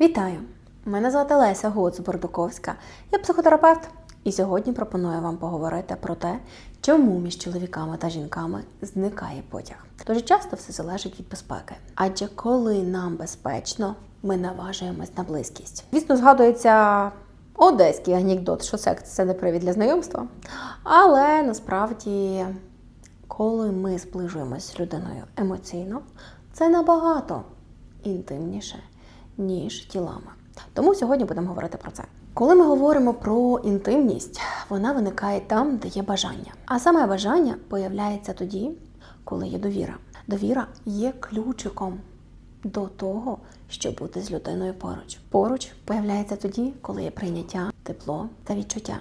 Вітаю! Мене звати Леся Гоц Бордуковська. Я психотерапевт, і сьогодні пропоную вам поговорити про те, чому між чоловіками та жінками зникає потяг. Дуже часто все залежить від безпеки. Адже коли нам безпечно, ми наважуємось на близькість. Звісно, згадується одеський анекдот, що секс це не привід для знайомства. Але насправді, коли ми зближуємось з людиною емоційно, це набагато інтимніше, ніж тілами. Тому сьогодні будемо говорити про це. Коли ми говоримо про інтимність, вона виникає там, де є бажання. А саме бажання появляється тоді, коли є довіра. Довіра є ключиком до того, щоб бути з людиною поруч. Поруч появляється тоді, коли є прийняття, тепло та відчуття,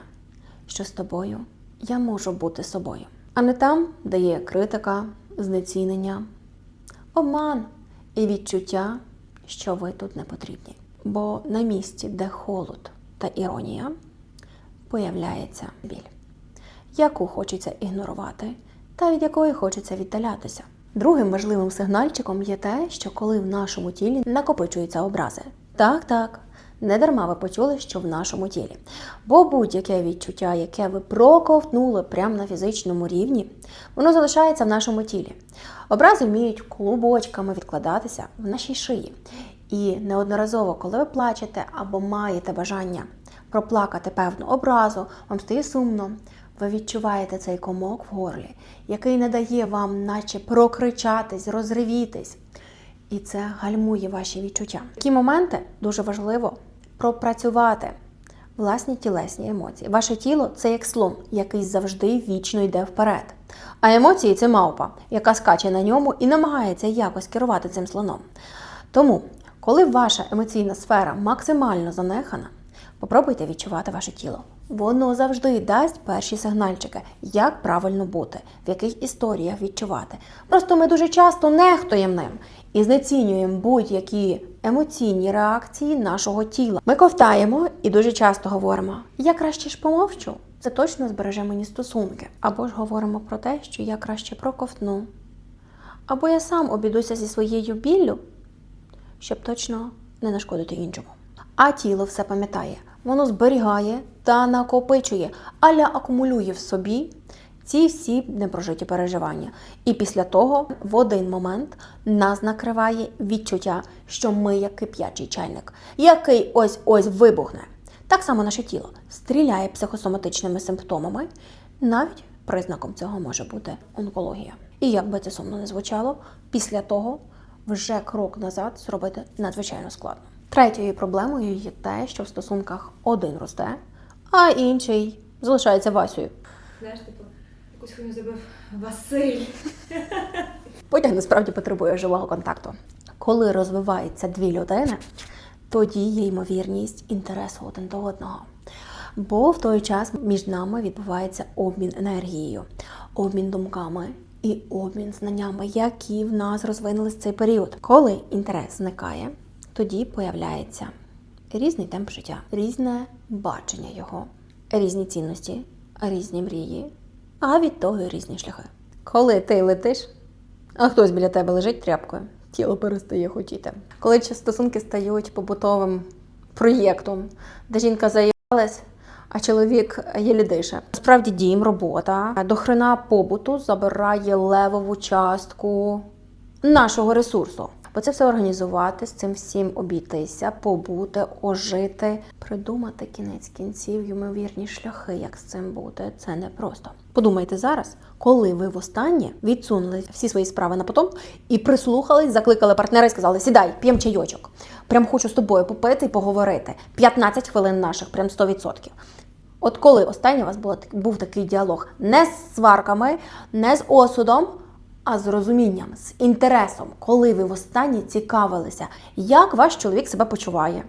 що з тобою я можу бути собою, а не там, де є критика, знецінення, обман і відчуття, що ви тут не потрібні. Бо на місці, де холод та іронія, появляється біль, яку хочеться ігнорувати, та від якої хочеться віддалятися. Другим важливим сигнальчиком є те, що коли в нашому тілі накопичуються образи. Так, так, не дарма ви почули, що в нашому тілі. Бо будь-яке відчуття, яке ви проковтнули прямо на фізичному рівні, воно залишається в нашому тілі. Образи вміють клубочками відкладатися в нашій шиї. І неодноразово, коли ви плачете або маєте бажання проплакати певну образу, вам стає сумно, ви відчуваєте цей комок в горлі, який не дає вам, наче прокричатись, розривітись. І це гальмує ваші відчуття. Такі моменти дуже важливо пропрацювати власні тілесні емоції. Ваше тіло це як слон, який завжди вічно йде вперед. А емоції це мавпа, яка скаче на ньому і намагається якось керувати цим слоном. Тому, коли ваша емоційна сфера максимально занехана, попробуйте відчувати ваше тіло. Воно завжди дасть перші сигнальчики, як правильно бути, в яких історіях відчувати. Просто ми дуже часто нехтуємо ним і знецінюємо будь-які емоційні реакції нашого тіла. Ми ковтаємо і дуже часто говоримо: я краще ж помовчу. Це точно збереже мені стосунки. Або ж говоримо про те, що я краще проковтну. Або я сам обійдуся зі своєю біллю, щоб точно не нашкодити іншому. А тіло все пам'ятає, воно зберігає та накопичує, аля акумулює в собі ці всі непрожиті переживання. І після того в один момент нас накриває відчуття, що ми як кип'ячий чайник, який ось-ось вибухне. Так само наше тіло стріляє психосоматичними симптомами, навіть признаком цього може бути онкологія. І як би це сумно не звучало, після того вже крок назад зробити надзвичайно складно. Третьою проблемою є те, що в стосунках один росте, а інший залишається Васею. Знаєш, типу, якусь хуйню забив Василь. Потяг насправді потребує живого контакту. Коли розвиваються дві людини, тоді є ймовірність інтересу один до одного. Бо в той час між нами відбувається обмін енергією, обмін думками і обмін знаннями, які в нас розвинулись цей період. Коли інтерес зникає, тоді появляється різний темп життя, різне бачення його, різні цінності, різні мрії, а від того і різні шляхи. Коли ти летиш, а хтось біля тебе лежить тряпкою, тіло перестає хотіти. Коли стосунки стають побутовим проєктом, де жінка заїбалась, а чоловік єлі дише. Справді дім, робота, до хрена побуту забирає левову частку нашого ресурсу. Бо це все організувати, з цим всім обійтися, побути, ожити, придумати кінець кінців, ймовірні шляхи, як з цим бути. Це непросто. Подумайте зараз, коли ви востаннє відсунули всі свої справи на потом і прислухались, закликали партнера і сказали: Сідай, п'єм чайочок. Прям хочу з тобою попити і поговорити. 15 хвилин наших, прям 100%. От коли останній у вас був такий діалог не з сварками, не з осудом, а з розумінням, з інтересом, коли ви востаннє цікавилися, як ваш чоловік себе почуває,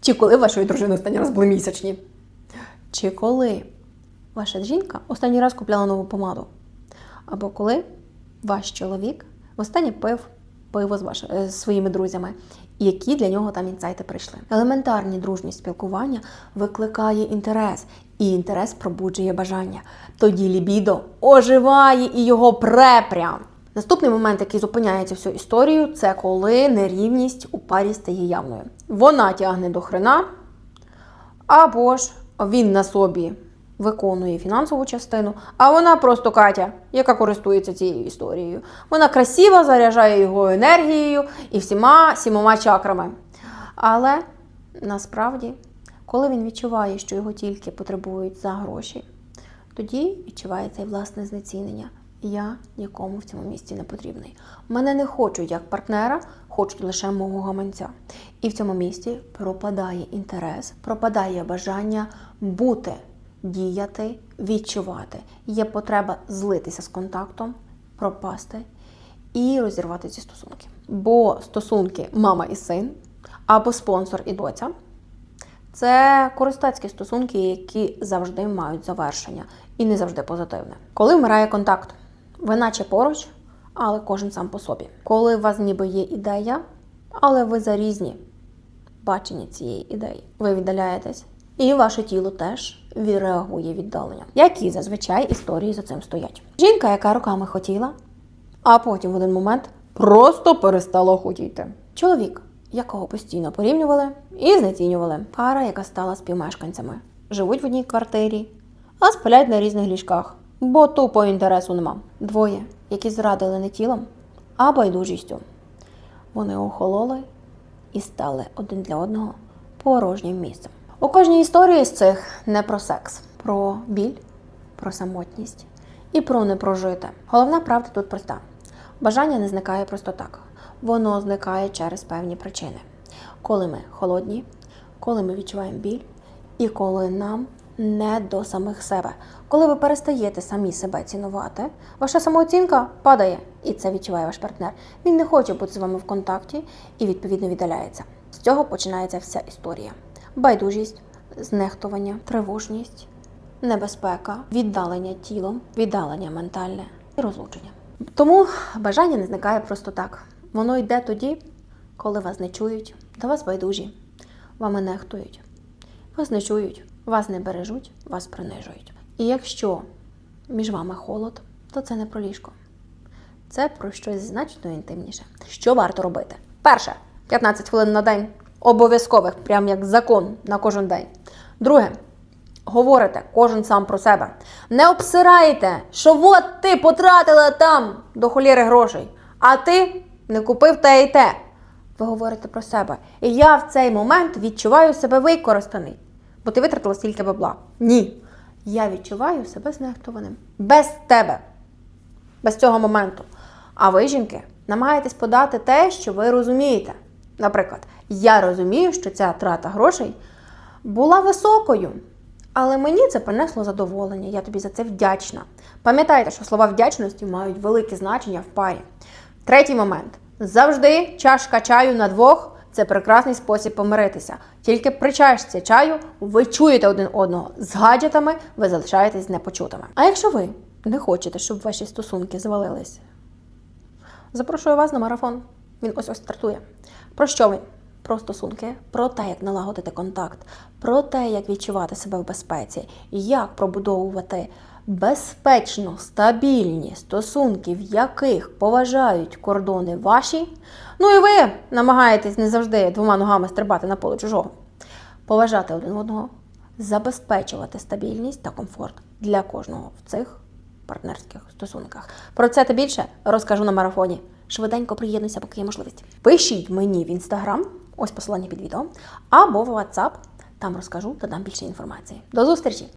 чи коли вашої дружини останній раз були місячні, чи коли ваша жінка останній раз купляла нову помаду, або коли ваш чоловік востаннє пив пиво з, ваш... е, з своїми друзями, які для нього там інсайти прийшли. Елементарні дружні спілкування викликає інтерес, і інтерес пробуджує бажання. Тоді лібідо оживає і його пре прям. Наступний момент, який зупиняє цю всю історію, це коли нерівність у парі стає явною. Вона тягне до хрена, або ж він на собі виконує фінансову частину, а вона просто Катя, яка користується цією історією. Вона красиво заряджає його енергією і всіма сімома чакрами. Але насправді, коли він відчуває, що його тільки потребують за гроші, тоді відчувається і власне знецінення. Я нікому в цьому місці не потрібний. Мене не хочуть як партнера, хочуть лише мого гаманця. І в цьому місці пропадає інтерес, пропадає бажання бути, діяти, відчувати. Є потреба злитися з контактом, пропасти і розірвати ці стосунки. Бо стосунки мама і син або спонсор і доця це користацькі стосунки, які завжди мають завершення і не завжди позитивне. Коли вмирає контакт, ви наче поруч, але кожен сам по собі. Коли у вас ніби є ідея, але ви за різні бачення цієї ідеї. Ви віддаляєтесь, і ваше тіло теж відреагує віддаленням. Які зазвичай історії за цим стоять. Жінка, яка роками хотіла, а потім в один момент просто перестала хотіти. Чоловік, якого постійно порівнювали і знецінювали. Пара, яка стала співмешканцями, живуть в одній квартирі, а сплять на різних ліжках, бо тупо інтересу нема. Двоє, які зрадили не тілом, а байдужістю. Вони охололи і стали один для одного порожнім місцем. У кожній історії з цих не про секс, про біль, про самотність і про непрожите. Головна правда тут проста: бажання не зникає просто так. Воно зникає через певні причини. Коли ми холодні, коли ми відчуваємо біль, і коли нам не до самих себе. Коли ви перестаєте самі себе цінувати, ваша самооцінка падає, і це відчуває ваш партнер. Він не хоче бути з вами в контакті і відповідно віддаляється. З цього починається вся історія: байдужість, знехтування, тривожність, небезпека, віддалення тілом, віддалення ментальне і розлучення. Тому бажання не зникає просто так. Воно йде тоді, коли вас не чують, до вас байдужі, вами нехтують, вас не чують, вас не бережуть, вас принижують. І якщо між вами холод, то це не про ліжко. Це про щось значно інтимніше. Що варто робити? Перше 15 хвилин на день обов'язкових, прям як закон на кожен день. Друге. Говорите кожен сам про себе. Не обсираєте, що от ти потратила там до холєри грошей, а ти не купив те і те. Ви говорите про себе. І я в цей момент відчуваю себе використаний, бо ти витратила стільки бабла. Ні. Я відчуваю себе знехтованим. Без тебе. Без цього моменту. А ви, жінки, намагаєтесь подати те, що ви розумієте. Наприклад, я розумію, що ця трата грошей була високою. Але мені це принесло задоволення, я тобі за це вдячна. Пам'ятайте, що слова вдячності мають велике значення в парі. Третій момент. Завжди чашка чаю на двох це прекрасний спосіб помиритися. Тільки при чашці чаю ви чуєте один одного. З гаджетами ви залишаєтесь непочутими. А якщо ви не хочете, щоб ваші стосунки звалились, запрошую вас на марафон. Він ось ось стартує. Про що він? Про стосунки, про те, як налагодити контакт, про те, як відчувати себе в безпеці, як пробудовувати безпечно стабільні стосунки, в яких поважають кордони ваші. Ну і ви намагаєтесь не завжди двома ногами стрибати на поле чужого. Поважати один одного, забезпечувати стабільність та комфорт для кожного в цих партнерських стосунках. Про це та більше розкажу на марафоні. Швиденько приєднуйся, поки є можливість. Пишіть мені в інстаграм, ось посилання під відео, або в WhatsApp, там розкажу та дам більше інформації. До зустрічі!